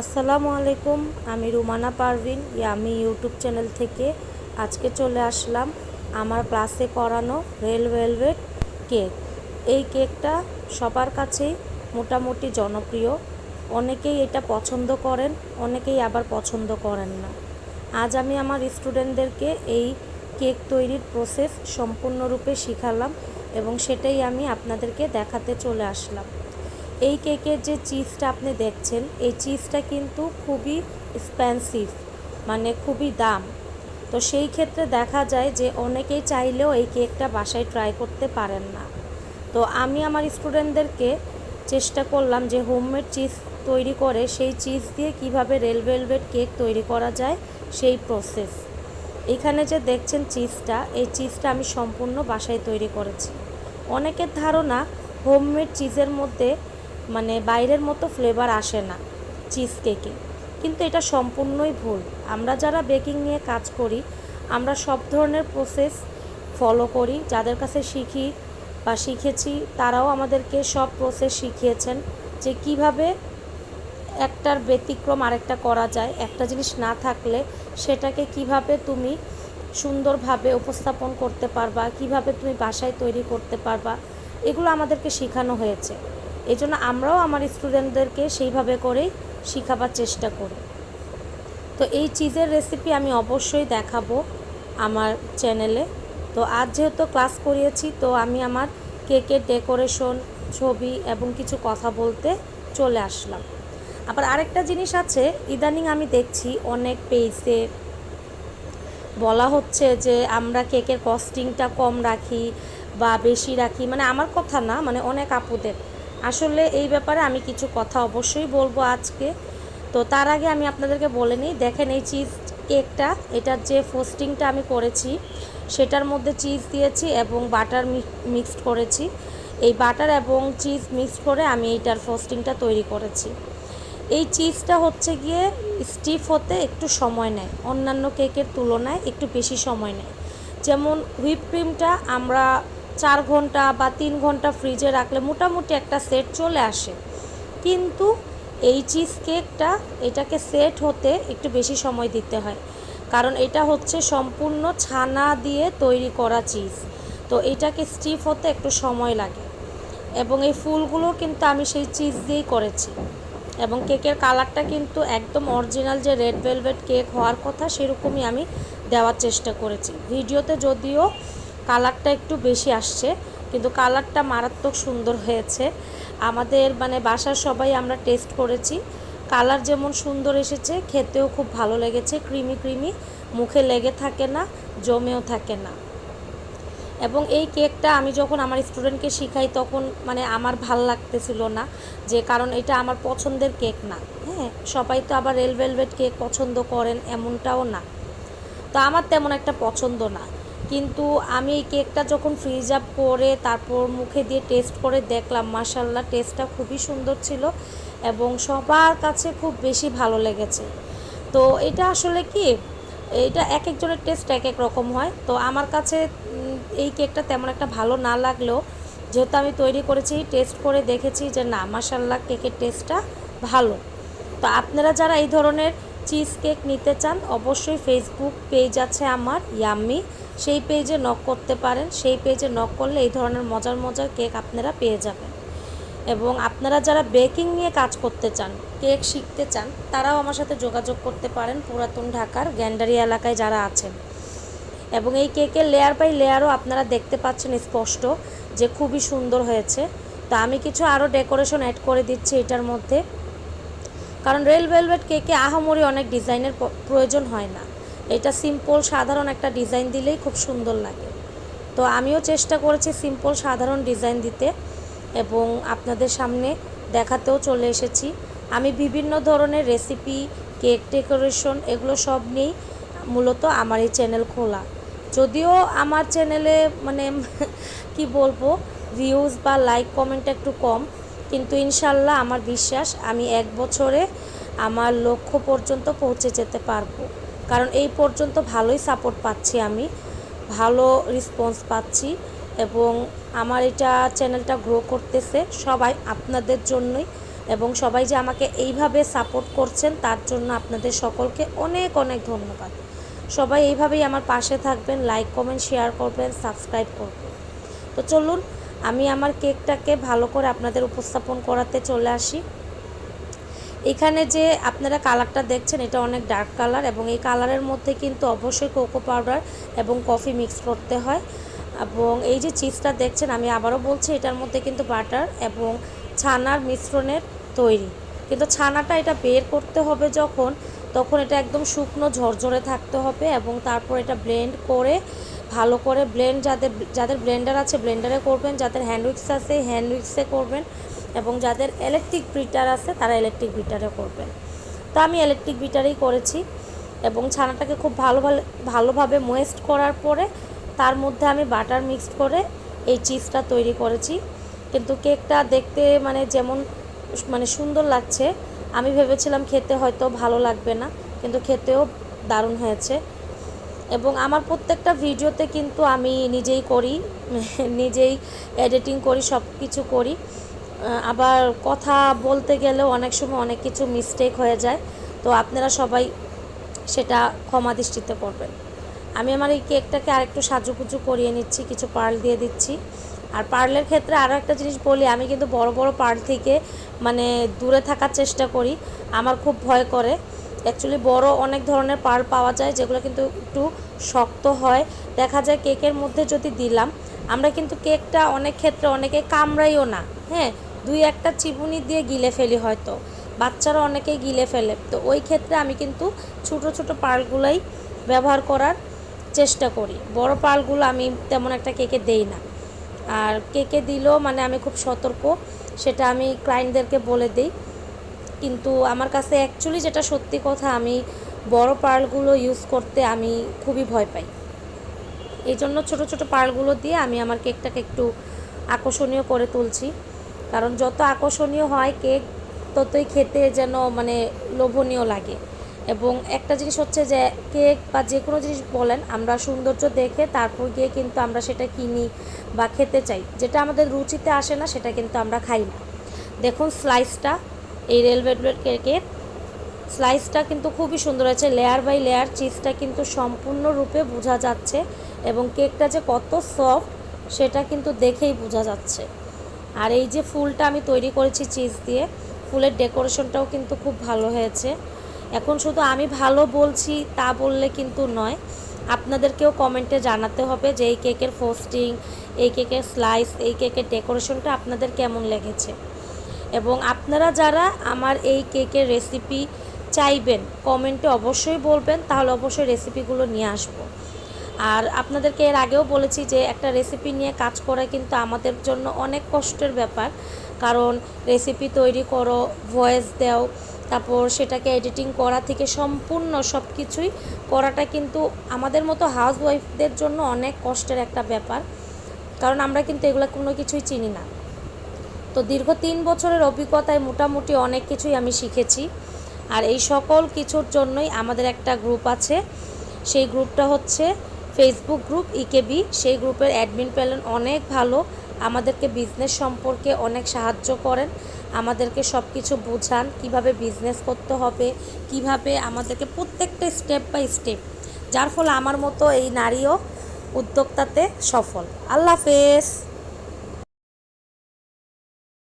আসসালামু আলাইকুম, আমি রুমানা পারভিন। আমি ইউটিউব চ্যানেল থেকে আজকে চলে আসলাম আমার ক্লাসে করানো রেল ভেলভেট কেক। এই কেকটা সবার কাছেই মোটামুটি জনপ্রিয়। অনেকেই এটা পছন্দ করেন, অনেকেই আবার পছন্দ করেন না। আজ আমি আমার স্টুডেন্টদেরকে এই কেক তৈরির প্রসেস সম্পূর্ণরূপে শিখালাম এবং সেটাই আমি আপনাদেরকে দেখাতে চলে আসলাম। এই কেকের যে চিজটা আপনি দেখছেন, এই চিজটা কিন্তু খুবই এক্সপেন্সিভ মানে খুবই দাম। তো সেই ক্ষেত্রে দেখা যায় যে অনেকেই চাইলেও এই কেকটা বাসায় ট্রাই করতে পারেন না। তো আমি আমার স্টুডেন্টদেরকে চেষ্টা করলাম যে হোমমেড চিজ তৈরি করে, সেই চিজ দিয়ে কীভাবে রেল ভেলভেট কেক তৈরি করা যায়, সেই প্রসেস এখানে যে দেখছেন চিজটা, এই চিজটা আমি সম্পূর্ণ বাসায় তৈরি করেছি। অনেকের ধারণা হোমমেড চিজের মধ্যে মানে বাইরের মতো ফ্লেভার আসে না চিজ কেকে কিন্তু এটা সম্পূর্ণই ভুল। আমরা যারা বেকিং নিয়ে কাজ করি, আমরা সব ধরনের প্রসেস ফলো করি। যাদের কাছে শিখি বা শিখেছি, তারাও আমাদেরকে সব প্রসেস শিখিয়েছেন যে কীভাবে একটার ব্যতিক্রম আরেকটা করা যায়। একটা জিনিস না থাকলে সেটাকে কীভাবে তুমি সুন্দরভাবে উপস্থাপন করতে পারবা, কীভাবে তুমি বাসায় তৈরি করতে পারবা, এগুলো আমাদেরকে শেখানো হয়েছে। এই জন্য আমরাও আমার স্টুডেন্টদেরকে সেইভাবে করেই শেখাবার চেষ্টা করি। তো এই চিজের রেসিপি আমি অবশ্যই দেখাবো আমার চ্যানেলে তো আজ যেহেতু ক্লাস করিয়েছি, তো আমি আমার কেকের ডেকোরেশন ছবি এবং কিছু কথা বলতে চলে আসলাম। আবার আরেকটা জিনিস আছে, ইদানিং আমি দেখছি অনেক পেজে বলা হচ্ছে যে আমরা কেকের কস্টিংটা কম রাখি বা বেশি রাখি। মানে আমার কথা না মানে অনেক আপুদের। আসলে এই ব্যাপারে আমি কিছু কথা অবশ্যই বলব আজকে। তো তার আগে আমি আপনাদেরকে বলে নিই, দেখেন এই চিজ কেকটা, এটার যে ফোস্টিংটা আমি করেছি, সেটার মধ্যে চিজ দিয়েছি এবং বাটার মিক্সড করেছি। এই বাটার এবং চিজ মিক্সড করে আমি এইটার ফোস্টিংটা তৈরি করেছি। এই চিজটা হচ্ছে গিয়ে স্টিফ হতে একটু সময় নেয়, অন্যান্য কেকের তুলনায় একটু বেশি সময় নেয়। যেমন হুইপ ক্রিমটা আমরা চার ঘণ্টা বা তিন ঘণ্টা ফ্রিজে রাখলে মোটামুটি একটা সেট চলে আসে। কিন্তু এই চিজ কেকটা এটাকে সেট হতে একটু বেশি সময় দিতে হয়। কারণ এটা হচ্ছে সম্পূর্ণ ছানা দিয়ে তৈরি করা চিজ তো এটাকে স্টিফ হতে একটু সময় লাগে। এবং এই ফুলগুলো কিন্তু আমি সেই চিজ দিয়েই করেছি। এবং কেকের কালারটা কিন্তু একদম অরিজিনাল যে রেড ভেলভেট কেক হওয়ার কথা, সেরকমই আমি দেওয়ার চেষ্টা করেছি। ভিডিওতে যদিও কালারটা একটু বেশি আসছে, কিন্তু কালারটা মারাত্মক সুন্দর হয়েছে। আমাদের মানে বাসার সবাই আমরা টেস্ট করেছি। কালার যেমন সুন্দর এসেছে, খেতেও খুব ভালো লেগেছে, ক্রিমি ক্রিমি, মুখে লেগে থাকে না, জমেও থাকে না। এবং এই কেকটা আমি যখন আমার স্টুডেন্টকে শিখাই, তখন মানে আমার ভালো লাগতেছিল না, যে কারণ এটা আমার পছন্দের কেক না। হ্যাঁ সবাই তো আবার রেল ভেলভেট কেক পছন্দ করেন, এমনটাও না। তো আমার তেমন একটা পছন্দ না। কিন্তু আমি এই কেকটা যখন ফ্রিজ আপ করে তারপর মুখে দিয়ে টেস্ট করে দেখলাম মাসাল্লাহ টেস্টটা খুবই সুন্দর ছিল এবং সবার কাছে খুব বেশি ভালো লেগেছে। তো এটা আসলে কি, এটা এক একজনের টেস্ট এক এক রকম হয়। তো আমার কাছে এই কেকটা তেমন একটা ভালো না লাগলেও যেহেতু আমি তৈরি করেছি টেস্ট করে দেখেছি যে না মাসাল্লাহ কেকের টেস্টটা ভালো। তো আপনারা যারা এই ধরনের চিজ কেক নিতে চান, অবশ্যই ফেসবুক পেজ আছে আমার ইয়াম্মি সেই পেজে নক করতে পারেন। সেই পেজে নক করলে এই ধরনের মজার মজার কেক আপনারা পেয়ে যাবেন। এবং আপনারা যারা বেকিং নিয়ে কাজ করতে চান কেক শিখতে চান, তারাও আমার সাথে যোগাযোগ করতে পারেন পুরাতন ঢাকার গ্যান্ডারি এলাকায় যারা আছেন। এবং এই কেকের লেয়ার বাই লেয়ারও আপনারা দেখতে পাচ্ছেন স্পষ্ট যে খুবই সুন্দর হয়েছে। তো আমি কিছু আরও ডেকোরেশন অ্যাড করে দিচ্ছি এটার মধ্যে। কারণ রেল ভেলভেট কেকে আহামরি অনেক ডিজাইনের প্রয়োজন হয় না। এটা সিম্পল সাধারণ একটা ডিজাইন দিলেই খুব সুন্দর লাগে। তো আমিও চেষ্টা করেছি সিম্পল সাধারণ ডিজাইন দিতে এবং আপনাদের সামনে দেখাতেও চলে এসেছি। আমি বিভিন্ন ধরনের রেসিপি কেক ডেকোরেশন এগুলো সব নিয়েই মূলত আমার এই চ্যানেল খোলা। যদিও আমার চ্যানেলে মানে কি বলব ভিউজ বা লাইক কমেন্ট একটু কম, কিন্তু ইনশাল্লাহ আমার বিশ্বাস আমি এক বছরে আমার লক্ষ্য পর্যন্ত পৌঁছে যেতে পারব। কারণ এই পর্যন্ত ভালোই সাপোর্ট পাচ্ছি আমি, ভালো রেসপন্স পাচ্ছি এবং আমার এটা চ্যানেলটা গ্রো করতেছে সবাই আপনাদের জন্যই এবং সবাই যে আমাকে এইভাবে সাপোর্ট করছেন তার জন্য আপনাদের সকলকে অনেক অনেক ধন্যবাদ। সবাই এইভাবেই আমার পাশে থাকবেন লাইক কমেন্ট শেয়ার করবেন সাবস্ক্রাইব করবেন। তো চলুন, আমি আমার কেকটাকে ভালো করে আপনাদের উপস্থাপন করাতে চলে আসি। এখানে যে আপনারা কালারটা দেখছেন, এটা অনেক ডার্ক কালার এবং এই কালারের মধ্যে কিন্তু অবশ্যই কোকো পাউডার এবং কফি মিক্স করতে হয়। এবং এই যে চিজটা দেখছেন, আমি আবারও বলছি, এটার মধ্যে কিন্তু বাটার এবং ছানার মিশ্রণের তৈরি। কিন্তু ছানাটা এটা বের করতে হবে যখন, তখন এটা একদম শুকনো ঝরঝরে থাকতে হবে এবং তারপর এটা ব্লেন্ড করে, ভালো করে ব্লেন্ড যাদের যাদের ব্লেন্ডার আছে ব্লেন্ডারে করবেন, যাদের হ্যান্ড উইক্স আছে হ্যান্ড উইক্সে করবেন। এবং যাদের ইলেকট্রিক বিটার আছে, তারা ইলেকট্রিক বিটারে করবেন। তো আমি ইলেকট্রিক বিটারেই করেছি এবং ছানাটাকে খুব ভালো ভালো, ভালোভাবে মোয়েস্ট করার পরে তার মধ্যে আমি বাটার মিক্সড করে এই চিজটা তৈরি করেছি। কিন্তু কেকটা দেখতে মানে যেমন মানে সুন্দর লাগছে, আমি ভেবেছিলাম খেতে হয়তো ভালো লাগবে না, কিন্তু খেতেও দারুণ হয়েছে। এবং আমার প্রত্যেকটা ভিডিওতে কিন্তু আমি নিজেই করি, নিজেই এডিটিং করি সব কিছু করি। আবার কথা বলতে গেলেও অনেক সময় অনেক কিছু মিস্টেক হয়ে যায়। তো আপনারা সবাই সেটা ক্ষমা দৃষ্টিতে করবেন আমি আমার এই কেকটাকে আরেকটু সাজুকুজু করিয়ে নিচ্ছি, কিছু পার্ল দিয়ে দিচ্ছি। আর পার্লের ক্ষেত্রে আরও একটা জিনিস বলি, আমি কিন্তু বড় বড় পার্ল থেকে মানে দূরে থাকার চেষ্টা করি। আমার খুব ভয় করে। অ্যাকচুয়ালি বড় অনেক ধরনের পার্ল পাওয়া যায়, যেগুলো কিন্তু একটু শক্ত হয়। দেখা যায় কেকের মধ্যে যদি দিলাম, আমরা কিন্তু কেকটা অনেক ক্ষেত্রে অনেকে কামড়াইও না হ্যাঁ? দুই একটা চিবুনি দিয়ে গিলে ফেলি হয়তো। বাচ্চারা অনেকেই গিলে ফেলে। তো ওই ক্ষেত্রে আমি কিন্তু ছোটো ছোটো পার্লগুলোই ব্যবহার করার চেষ্টা করি। বড় পার্লগুলো আমি তেমন একটা কেকে দেই না। আর কেকে দিলেও মানে আমি খুব সতর্ক, সেটা আমি ক্লায়েন্টদেরকে বলে দিই। কিন্তু আমার কাছে অ্যাকচুয়ালি যেটা সত্যি কথা, আমি বড় পার্লগুলো ইউজ করতে আমি খুবই ভয় পাই। এই জন্য ছোটো ছোটো পার্লগুলো দিয়ে আমি আমার কেকটাকে একটু আকর্ষণীয় করে তুলছি। কারণ যত আকর্ষণীয় হয় কেক, ততই খেতে যেন মানে লোভনীয় লাগে। এবং একটা জিনিস হচ্ছে যে, কেক বা যে কোনো জিনিস বলেন, আমরা সৌন্দর্য দেখে তারপর গিয়ে কিন্তু আমরা সেটা কিনি বা খেতে চাই। যেটা আমাদের রুচিতে আসে না, সেটা কিন্তু আমরা খাই না। দেখুন স্লাইসটা, এই রেলভেট কেকের স্লাইসটা কিন্তু খুবই সুন্দর হয়েছে। লেয়ার বাই লেয়ার চিজটা কিন্তু সম্পূর্ণরূপে বোঝা যাচ্ছে এবং কেকটা যে কত সফট, সেটা কিন্তু দেখেই বোঝা যাচ্ছে। আর এই যে ফুলটা আমি তৈরি করেছি চিজ দিয়ে, ফুলের ডেকোরেশনটাও কিন্তু খুব ভালো হয়েছে। এখন শুধু আমি ভালো বলছি তা বললে কিন্তু নয়, আপনাদেরকেও কমেন্টে জানাতে হবে যে এই কেকের ফোস্টিং এই কেকের স্লাইস এই কেকের ডেকোরেশনটা আপনাদের কেমন লেগেছে। এবং আপনারা যারা আমার এই কেকের রেসিপি চাইবেন, কমেন্টে অবশ্যই বলবেন, তাহলে অবশ্যই রেসিপিগুলো নিয়ে আসব। আর আপনাদেরকে এর আগেও বলেছি যে একটা রেসিপি নিয়ে কাজ করা কিন্তু আমাদের জন্য অনেক কষ্টের ব্যাপার। কারণ রেসিপি তৈরি করো ভয়েস দাও, তারপর সেটাকে এডিটিং করা থেকে সম্পূর্ণ সব কিছুই করাটা কিন্তু আমাদের মতো হাউস ওয়াইফদের জন্য অনেক কষ্টের একটা ব্যাপার। কারণ আমরা কিন্তু এগুলো কোনো কিছুই চিনি না। তো দীর্ঘ তিন বছরের অভিজ্ঞতায় মোটামুটি অনেক কিছুই আমি শিখেছি। আর এই সকল কিছুর জন্যই আমাদের একটা গ্রুপ আছে। সেই গ্রুপটা হচ্ছে ফেসবুক গ্রুপ ইকেবি সেই গ্রুপের অ্যাডমিন পেলেন অনেক ভালো। আমাদেরকে বিজনেস সম্পর্কে অনেক সাহায্য করেন। আমাদেরকে সব কিছু বোঝান, কীভাবে বিজনেস করতে হবে, কীভাবে আমাদেরকে প্রত্যেকটা স্টেপ বাই স্টেপ যার ফলে আমার মতো এই নারীও উদ্যোক্তাতে সফল। আল্লাহ হাফেজ।